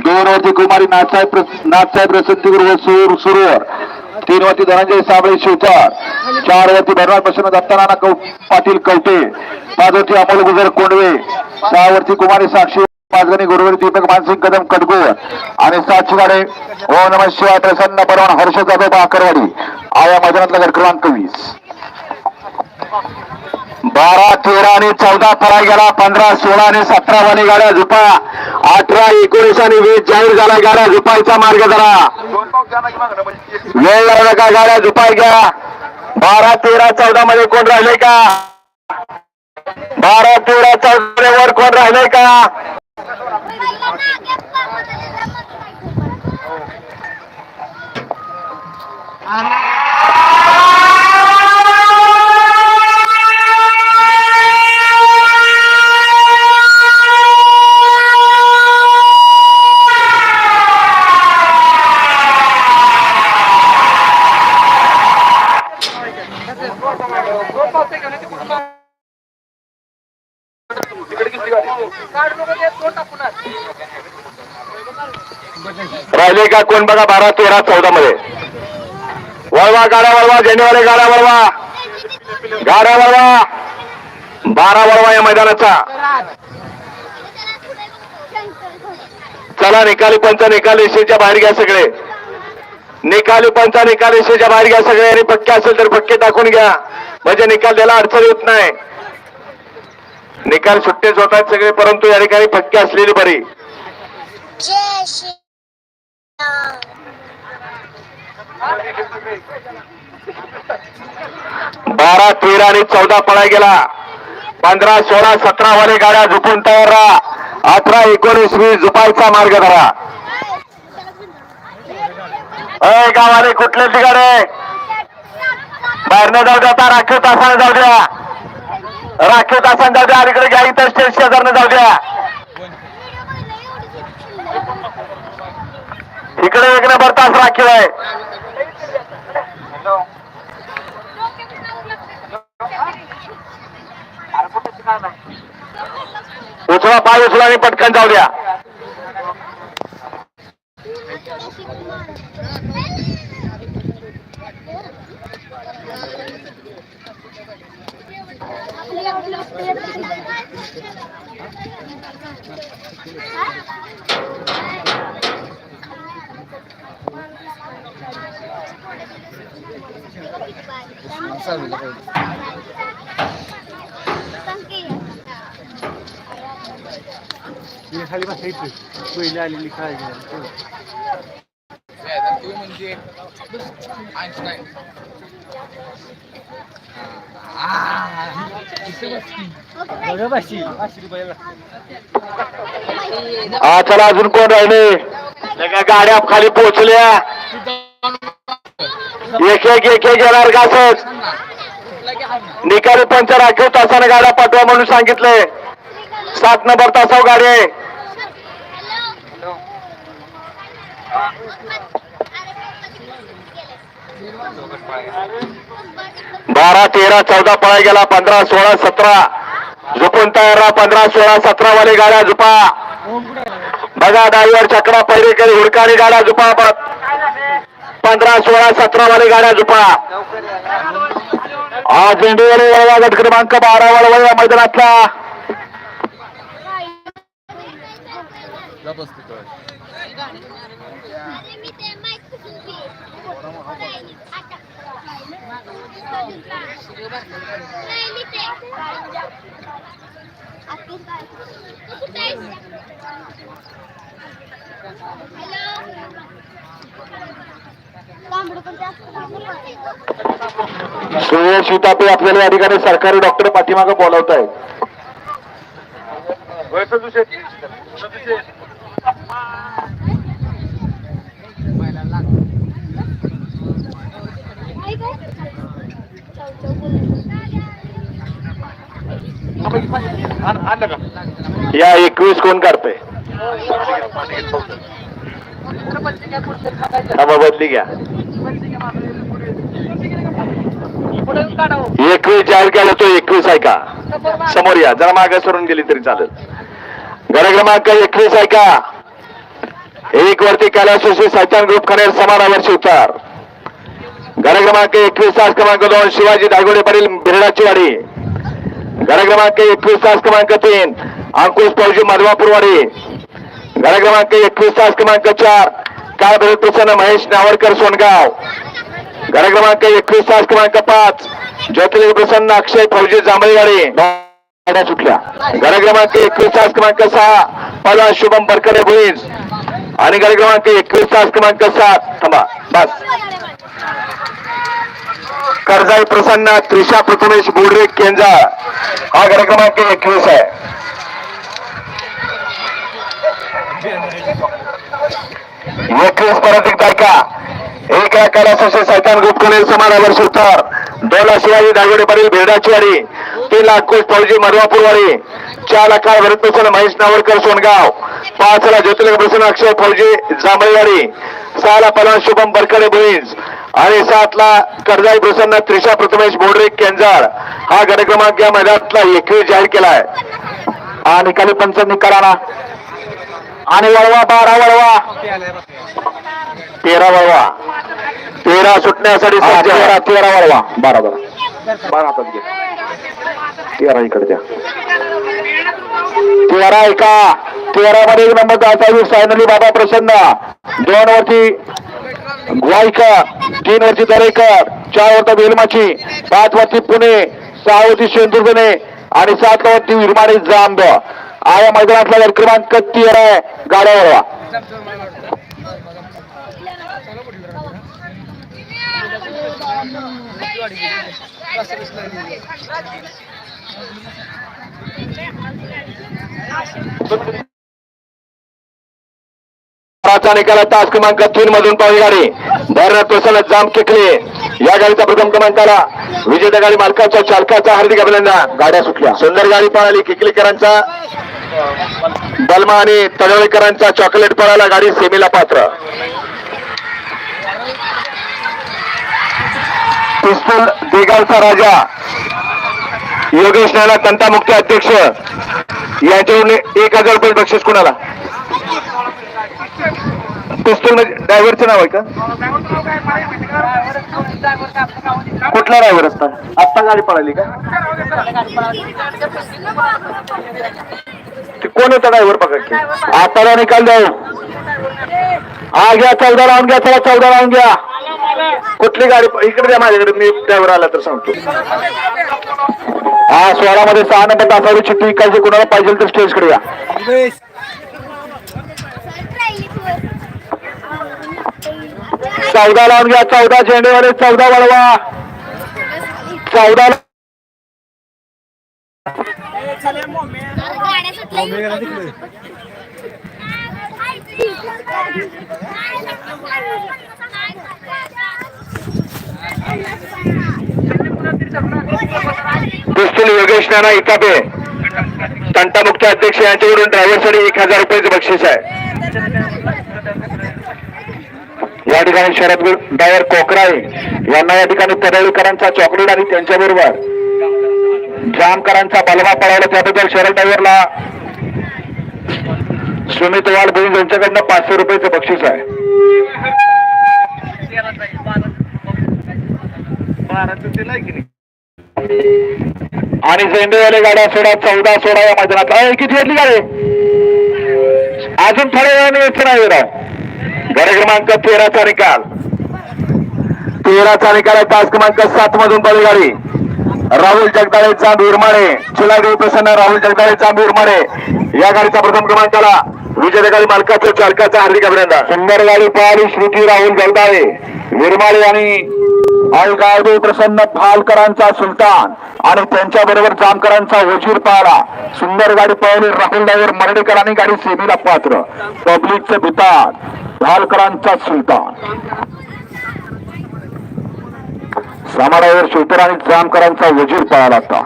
गौरवती कुमारी नाथसाहेब नाथसाहेब प्रसंतीगृह सूर सुरवर. तीन धनंजय साबळे शिवचार. चार वरती भरवाड प्रसन्न दत्तानाना कौ पाटील कवटे. पाचवती अमोल गुजर कोंडवे. सहावरती कुमारी साक्षी पाचगणी गुरुवारी दीपक मानसिंग कदम कटगुळ. आणि सातशे गाडे ओ नम शिवाय प्रसन्न परवान हर्ष जाधव बाकरवाडी. आया मैदानातला गट क्रमांक वीस. बारा तेरा आणि चौदा फराय गेला पंधरा सोळा आणि सतरा वाली गाड्या झुपा. अठरा एकोणीस आणि वीस जाहीर झाला गाड्या झुपायचा मार्ग जरा वेळ लागला का? गाड्या झुपाय घ्या. बारा तेरा चौदा मध्ये कोण राहिले का? बारा तेरा चौदा वर कोण राहिले का? राहिले का कोण बघा बारा तेरा चौदा मध्ये वळवा गाड्या वळवा झेंडेवाले गाड्या वळवा. गाड्या वळवा. बारा वळवा या मैदानाचा. चला निकाली पंच निकाली रेषेच्या बाहेर घ्या सगळे. निकाली पंच निकाली रेषेच्या बाहेर घ्या सगळे. आणि पक्के असेल तर पक्के टाकून घ्या. म्हणजे निकाल द्यायला अडचण येत नाही. निकाल सुट्टेच होतात सगळे परंतु या ठिकाणी पक्के असलेली बरी. जय श्री बारा तेरा आणि चौदा पळा गेला. पंधरा सोळा सतरा वाले गाड्या झुपून तयार राहा. अठरा एकोणीस वीस झुपायचा मार्ग धरा. अय गावाने कुठले तिकडे बाहेरनं जाऊ द्या आता राखीव तासाने जाऊ द्या. राखीव तासाने जाऊ द्या अलीकडे घ्या इतर स्टेट शेजारनं जाऊ द्या. इकडे एक नंबर तास राखीव आहे. उचला पाय उचला आणि पटकन जाऊ द्या. खाली बसायचं पहिली आलेली काळजी तू म्हणजे हा. चला अजून कोण राहिले? गाड्या खाली पोहोचल्या. एक एक एक एक येणार का असंच निकाली पंच राखीव तासाने गाड्या पाठवा म्हणून सांगितले. सात नंबर तासाव गाडी आहे. बारा तेरा चौदा पळा गेला पंधरा सोळा सतरा. झुपून तयार राहा पंधरा सोळा सतरा वाली गाड्या झुपा. बघा डायव्हर चक्रा पहिरेकरी हुडकारी गाड्या झुपा पंधरा सोळा सतरा वाले गाड्या झुपा आज इंडियावाले गट क्रमांक बारा वळवा या मैदानातला Hello. सुरेश शितापे आपल्याला या ठिकाणी सरकारी डॉक्टर पाठीमागे बोलावत आहेत या एकवीस कोण काढतंय हा बदली घ्या. एकवीस जाहीर केला तो एकवीस आहे का? समोर या. जरा मागे सरून गेली तरी चालेल. घर क्रमांक एकवीस आहे का? एक वरती कैलास साचान ग्रुप खनेर समानावरची उतार. घर क्रमांक एकवीस तास क्रमांक दोन शिवाजी दागोडे पाटील बिरडाची वाडी घर क्रमांक एकवीस तास क्रमांक तीन अंकुश फौजी मधवापूरवाडी घर क्रमांक एकवीस तास क्रमांक चार काय भरत प्रसन्न महेश नावडकर सोनगाव. घर क्रमांक एकवीस तास क्रमांक पाच. ज्योतिर्लिंग प्रसन्न अक्षय फौजी जांभळीवाडी. सुटल्या. घर क्रमांक एकवीस तास क्रमांक सहा. पला शुभम बरकडे भुईज आणि घर क्रमांक एकवीस तास क्रमांक सात. थांबा बस. कर्जाई प्रसन्न त्रिशा प्रथमेश बोडरे केंजा. हा घर क्रमांक एकवीस आहे. एकवीस पर्यंत तारखा. एक या कैलासाचे सैतान गुप्तने समानावर सुतार दोन शिवाजी दागोडे पाटील भेडाचीवाडी तीन लाख कोच फौजी मरवापूरवाडी चार लाखा भरत प्रसन्न महेश नावडकर सोनगाव पाच लाख ज्योतिर्लिंग प्रसन्न अक्षय फौजी जांभळेवाडी सहा लाख पलवान शुभम बरकडे बुईज आणि सात ला कर्जाई प्रसन्न त्रिशा प्रथमेश बोडरे केंजाळ. हा गट क्रमांक या मैदानातला एकवीस जाहीर केलाय. आणि निकाली पंच निकालाना आणि वळवा बारा वळवा. तेरा वळवा. तेरा सुटण्यासाठी तेरा तेरा वळवा. बारा बारा बारा हातात घे. तेरा इकडे द्या. तेरा एका. तेरा मध्ये एक नंबर असावी फायनली बाबा प्रसन्न. दोन वरती ग्वाईकर तीन वरती दरेकर चार वरती बेलमाची पाच वरती पुणे सहा वरती शेंदुर्गणे आणि सात वरती विरमाडी जांब. हा या मैदानातला क्रमांक तेरा आहे गाड्या वळवा निकाला तास क्रमांक तीन मधून पाहिली गाडी. धरण प्रसन्न जाम केकले या गाडीचा प्रथम क्रमांकाला विजेत्या गाडी मालकाच्या चालकाचा हार्दिक अभिनंदन. गाड्या सुटल्या. सुंदर गाडी पळाली. किकलेकरांचा बलमा आणि तडवळेकरांचा चॉकलेट पळाला गाडी सेमीला पात्र. पिस्तूल देगावचा राजा. योगेश नाना तंटामुक्त अध्यक्ष. यांच्याकडून एक हजार रुपये बक्षीस कुणाला? पिस्तूल म्हणजे ड्रायव्हरचं नाव आहे का? कुठला ड्रायव्हर असता? आत्ता गाडी पळाली का? कोण होता ड्रायव्हर पकड की आता निकाल द्याव हा घ्या चौदा लावून घ्या चला चौदा लावून घ्या. कुठली गाडी इकडे द्या माझ्याकडे मी ड्रायव्हर आला तर सांगतो. हा सोळामध्ये सहा नंबर तासावरी चिठ्ठी विकायची कोणाला पाहिजे तर स्टेजकडे या. चौदा लावून घ्या चौदा झेंडेवाले चौदा वळवा. चौदा पिस्तूल योगेश नाना इकाबे तंटामुक्त अध्यक्ष यांच्याकडून ड्रायव्हरसाठी एक हजार रुपयाचं बक्षीस आहे. या ठिकाणी शरद ड्रायव्हर कोकराळे यांना या ठिकाणी पडळकरांचा चॉकलेट आणि त्यांच्याबरोबर जामकरांचा बलवा पळवला त्याबद्दल शरद ड्रायव्हरला सुमित वाल भुईज यांच्याकडनं पाचशे रुपयाचं बक्षीस आहे. आणि झेंडेवाले गाड्या सोडा चौदा सोडा या मैदानात अय, किती घेतली गाडी? अजून थोड्या वेळाने यायचं नाही राव गाडी क्रमांक तेराचा निकाल. तेराचा निकाल आहे. तास क्रमांक सात मधून पडली गाडी. राहुल जगदाळे चांद उरमाडे चिलादेव प्रसन्न राहुल जगदाळे चांद या गाडीचा प्रथम क्रमांकाला विजय गाडी मालकाचं चालकाचं हार्दिक अभिनंदन. सुंदर गाडी पळाली श्रुती राहुल जगदाळे. विरमाळे आणि अलगावदेव प्रसन्न फालकरांचा सुलतान आणि त्यांच्या बरोबर जामकरांचा वजीर पाळा सुंदर गाडी पळवली राहुल ड्रायव्हर मर्डेकरांनी गाडी सेमीला पात्र. पब्लिकचं भितान फालकरांचा सुलतान. सामाडावर शिवतर आणि जामकरांचा वजीर पळाला लागता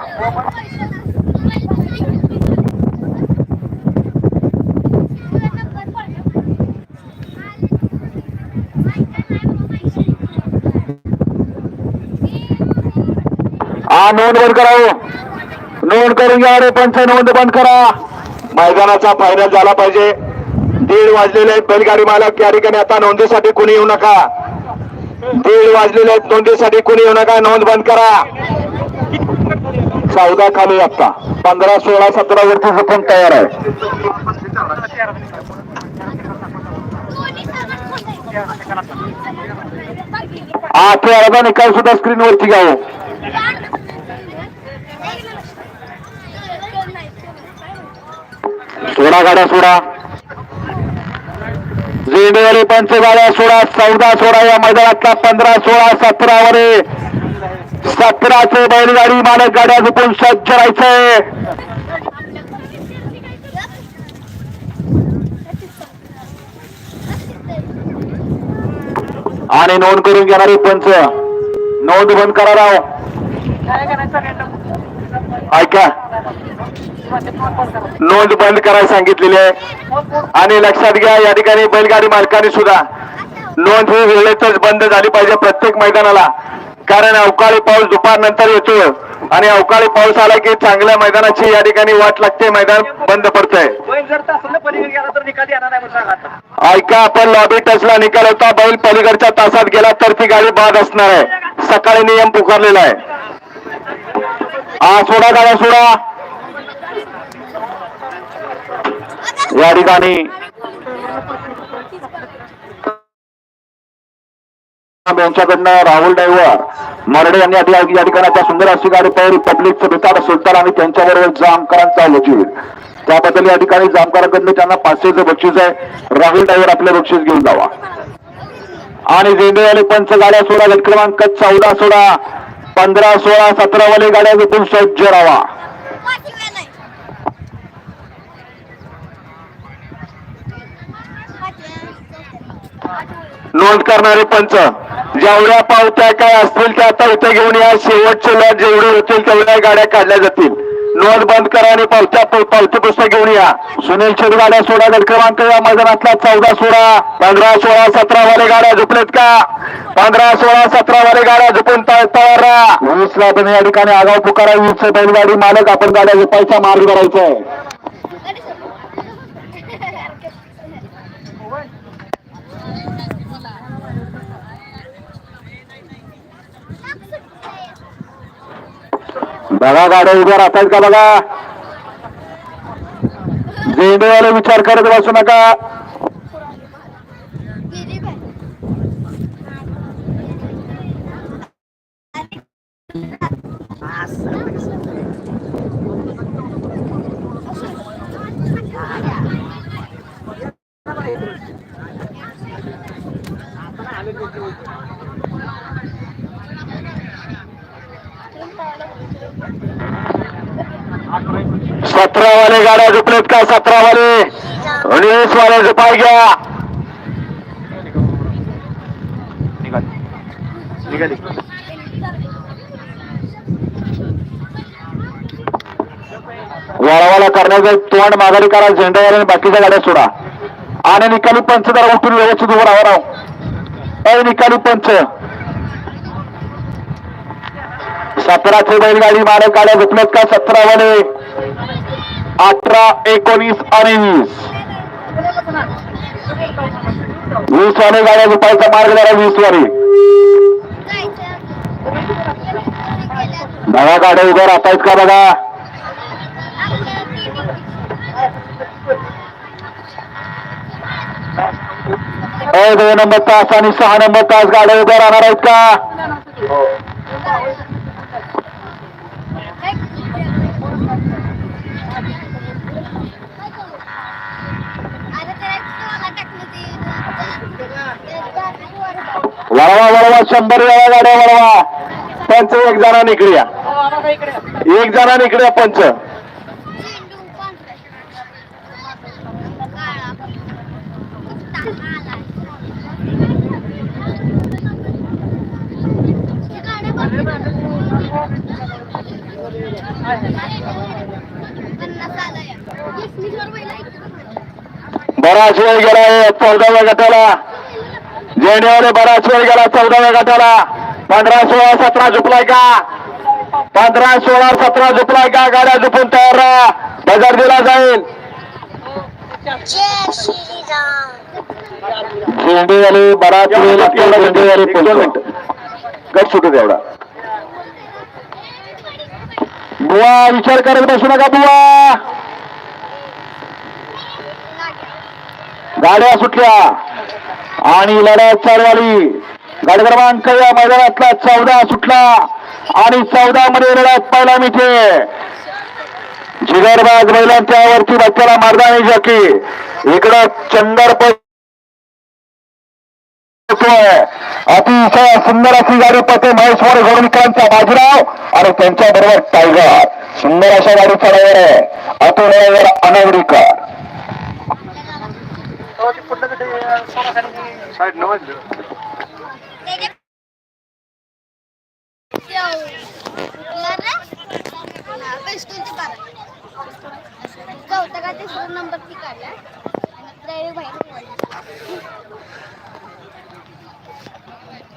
हा नोंद बंद करावं हो. नोंद करून घ्या अरे पंच नोंद बंद करा. मैदानाचा फायनल झाला पाहिजे. दीड वाजलेले बैलगाडी मालक या ठिकाणी आता नोंदीसाठी कुणी येऊ नका. दीड वाजलेले आहेत. नोंदीसाठी कोणी येऊ नका. नोंद बंद करा. चौदा खाली आता. पंधरा सोळा सतरा वरती पण तयार आहे. आठ अर्धा निकाल सुद्धा स्क्रीनवरती घ्यावं. सोडा गाड्या सोडा. झेंडेवाले पंच गाड्या सोळा चौदा सोळा या मैदानातला पंधरा सोळा सतरा वरे सतराचे बैलगाडी मालक गाड्या झुकून सज्ज राहायचंय आणि नोंद करून घेणारे पंच. नोंद बंद करा राव. ऐका. नोंद बंद करायला सांगितलेली आहे. आणि लक्षात घ्या या ठिकाणी बैलगाडी मालकाने सुद्धा नोंद ही वेळेतच बंद झाली पाहिजे प्रत्येक मैदानाला. कारण अवकाळी पाऊस दुपारनंतर येतो आणि अवकाळी पाऊस आला की चांगल्या मैदानाची या ठिकाणी वाट लागते मैदान बंद पडतंय. ऐका आपण लॉबी टचला निकाल होता. बैल पलीकडच्या तासात गेला तर ती गाडी बाद असणार आहे. सकाळी नियम पुकारलेला आहे. हा सोडा गाड्या सोडा. या ठिकाणी यांच्याकडनं राहुल ड्रायव्हर मरडे यांनी या या ठिकाणी आता सुंदर अशी गाडी पळवली पब्लिकचं बेताड सुटतात आणि त्यांच्याबरोबर जामकरांचा वजीर. त्याबद्दल या ठिकाणी जामकरांकडनं त्यांना पाचशेचं बक्षीस आहे. राहुल डायव्हर आपलं बक्षीस घेऊन जावा. आणि झेंडेवाले पंच गाड्या सोडा गट क्रमांक चौदा सोळा पंधरा सोळा सतरावाले गाड्या विकून सज्ज राहा. नोंद करणारे पंच जेवढ्या पावत्या काय असतील त्या आता इथे घेऊन या. शेवटचे लॉट जेवढे होतील तेवढ्या गाड्या काढल्या जातील. नोंद बंद करा आणि पावत्या पावती पुस्तक घेऊन या. सुनील शेड गाड्या सोडा गट क्रमांक या मैदानातला. चौदा सोळा पंधरा सोळा सतरा वाले गाड्या झुपलेत का? पंधरा सोळा सतरा वाले गाड्या झुपून तयार राहा वीस ला पण या ठिकाणी आगाव पुकारा. वीस बैलगाडी मालक आपण गाड्या झुपायचा मार्ग करायचा आहे. बघा गाड्या उभ्या राहतात का बघा? झेंडेवाले विचार करत बसू नका. सतरा वाले गाड्या झुपलेत का? सतरा वाले आणि वीस वाले झुपाय घ्या. वळवाला करण्याचं तोंड माघारी करा झेंडावर आणि बाकीच्या गाड्या सोडा. आणि निकाली पंच जरा उठून व्यवस्थित उभं राहा निकाली पंच. सतराचे बैलगाडी मालक गाड्या घेतल्यात का सतरा अठरा एकोणीस आणि वीस. वीस वाने गाड्या झुपायचा मार्ग झाला वीस वाने बघा गाड्या उभ्या राहतायत का बघा? अ दोन नंबर तास आणि सहा नंबर तास गाड्या उभ्या राहणार आहेत का? वळवा वळवा शंभर वेळा गाड्या वळवा. पंच एक जणा निकड्या. एक जणा निकड्या पंच. बराच वेळ गेला चौदाव्या गटाला. जेणेवाले बराच वेळ गेला चौदाव्या गटाला. पंधरा सोळा सतरा झुपलाय का? पंधरा सोळा सतरा झुपलाय का? गाड्या झुपून तयार राहा. बजार दिला जाईल. झेंडे आले बराच वेळ लागतो झेंडेवाले पोहोचतो गट सुटू द्या बुवा विचार करत बसू नका बुवा. गाड्या सुटल्या. आणि लढत आली गाडी क्रमांक या मैदानातला चौदा सुटला. आणि चौदा मध्ये लढत पहिला मिठे जिगरबाज महिलांच्या वरती बच्चाला मारदानी जॉकी इकडं चंदर अतिशय सुंदर अशी गाडी पते महेश्वर गोरमिकांचा बाजीराव आणि त्यांच्या बरोबर टायगर. सुंदर अशा गाडीचा ड्रायव्हर आहे अतो ड्रायव्हर अनावरीकर